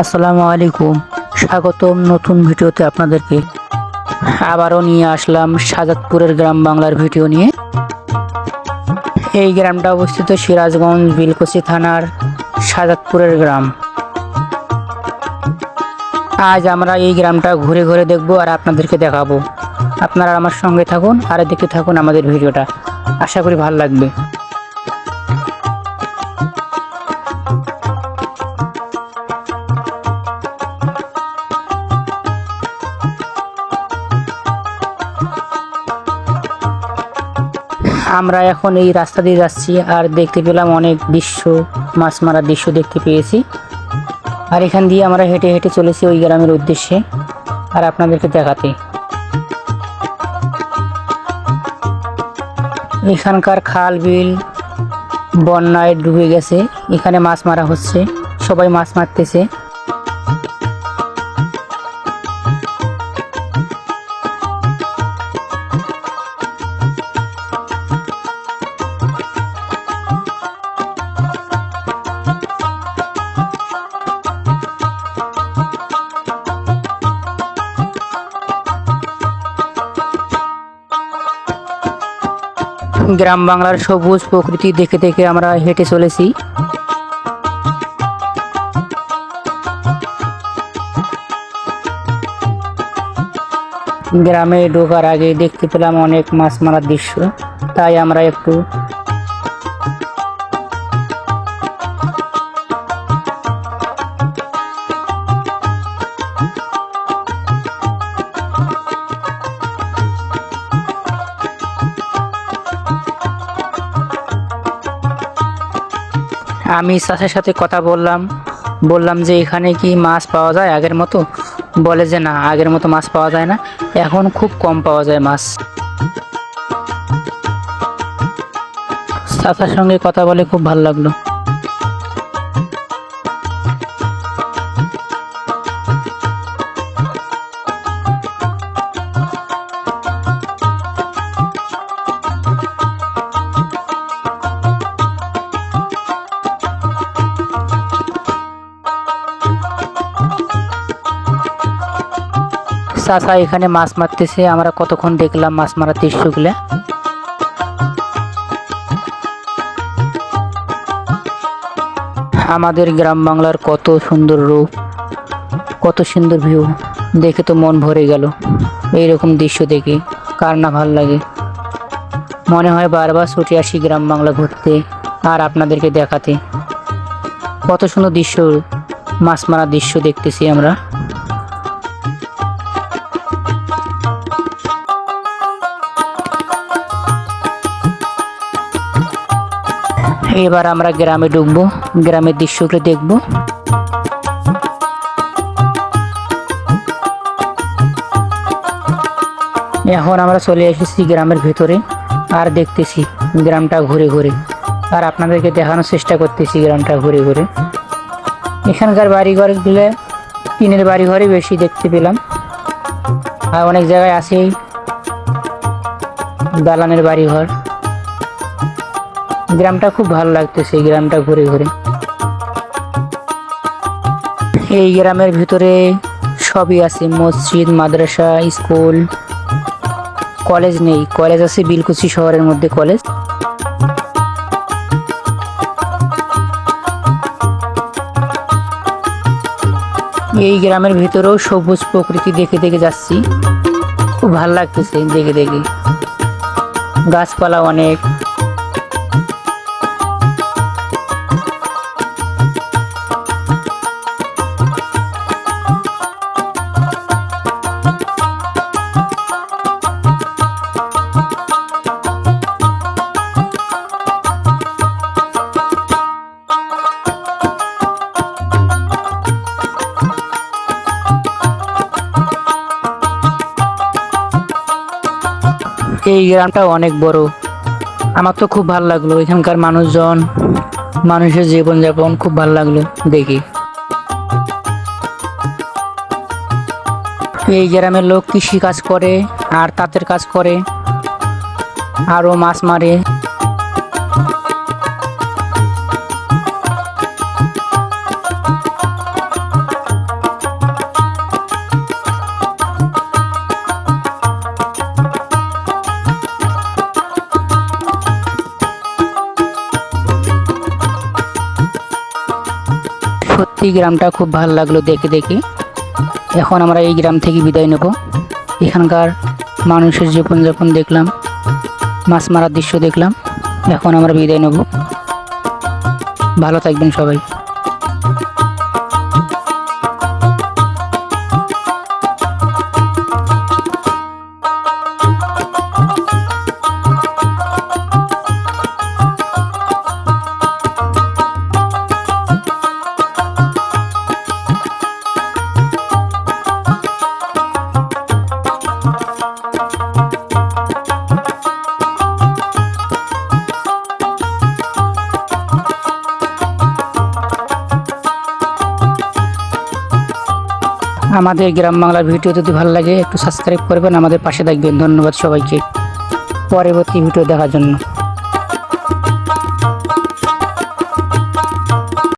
আসসালামু আলাইকুম। স্বাগতম নতুন ভিডিওতে আপনাদেরকে। আবারও নিয়ে আসলাম সাজাদপুরের গ্রাম বাংলার ভিডিও নিয়ে। এই গ্রামটা অবস্থিত সিরাজগঞ্জ বিলকুচি থানার সাজাদপুরের গ্রাম। আজ আমরা এই গ্রামটা ঘুরে ঘুরে দেখব আর আপনাদেরকে দেখাবো। আপনারা আমার সঙ্গে থাকুন, আর দেখতে থাকুন আমাদের ভিডিওটা। আশা করি ভালো লাগবে। আমরা এখন এই রাস্তা দিয়ে যাচ্ছি আর দেখতে পেলাম অনেক দৃশ্য, মাছ মারার দৃশ্য দেখতে পেয়েছি। আর এখান দিয়ে আমরা হেঁটে হেঁটে চলেছি ওই গ্রামের উদ্দেশ্যে আর আপনাদেরকে দেখাতে। এখানকার খাল, বিল বন্যায় ডুবে গেছে। এখানে মাছ মারা হচ্ছে। সবাই মাছ মারতেছে। গ্রাম বাংলার সবুজ প্রকৃতি দেখে দেখে আমরা হেঁটে চলেছি। গ্রামে ঢোকার আগে দেখতে পেলাম অনেক মাছ মারার দৃশ্য, তাই আমরা একটু আমি চাষের সাথে কথা বললাম বললাম যে এখানে কি মাছ পাওয়া যায় আগের মতো? বলে যে না, আগের মতো মাছ পাওয়া যায় না, এখন খুব কম পাওয়া যায় মাছ। চাচার সঙ্গে কথা বলে খুব ভালো লাগল। চাচা এখানে মাছ মারতেছে, আমরা কতক্ষণ দেখলাম মাছ মারার দৃশ্যগুলো। আমাদের গ্রাম বাংলার কত সুন্দর রূপ, কত সুন্দর ভিউ দেখে তো মন ভরে গেল, এইরকম দৃশ্য দেখে, কার না ভালো লাগে। মনে হয় বারবার ছুটে আসি গ্রাম বাংলা ঘুরতে, আর আপনাদেরকে দেখাতে। কত সুন্দর দৃশ্য, মাছ মারার দৃশ্য দেখতেছি আমরা। এবার আমরা গ্রামে ঢুকবো, গ্রামের দৃশ্যগুলো দেখব। এখন আমরা চলে এসেছি গ্রামের ভিতরে, আর দেখতেছি গ্রামটা ঘুরে ঘুরে। আর আপনাদেরকে দেখানোর চেষ্টা করতেছি গ্রামটা ঘুরে ঘুরে। এখানকার বাড়িঘরগুলো টিনের বাড়িঘরই বেশি দেখতে পেলাম। আর অনেক জায়গায় আছেই দালানের বাড়িঘর। গ্রামটা খুব ভালো লাগতেছে এই গ্রামটা ঘুরে ঘুরে। এই গ্রামের ভিতরে সবই আছে, মসজিদ, মাদ্রাসা, স্কুল, কলেজ নেই। কলেজ আছে বিলকুচি শহরের মধ্যে কলেজ। এই গ্রামের ভিতরেও সবুজ প্রকৃতি দেখে দেখে যাচ্ছি। খুব ভালো লাগতেছে দেখে দেখে। গাছপালা অনেক। এই গ্রামটা অনেক বড়। আমার তো খুব ভালো লাগল, এখানকার মানুষজন, মানুষের জীবনযাপন খুব ভালো লাগল দেখি। এই গ্রামের লোক কৃষি কাজ করে, আর তাঁতের কাজ করে, আরও মাছ মারে। এই গ্রামটা খুব ভালো লাগল দেখে দেখে। এখন আমরা এই গ্রাম থেকে বিদায় নেব। এখানকার মানুষের জীবনযাপন দেখলাম, মাছ মারার দৃশ্য দেখলাম। এখন আমরা বিদায় নেব। ভালো থাকবেন সবাই। আমাদের গ্রাম বাংলার ভিডিও যদি ভালো লাগে, একটু সাবস্ক্রাইব করবেন। আমাদের পাশে থাকবেন। ধন্যবাদ সবাইকে। পরবর্তী ভিডিও দেখার জন্য।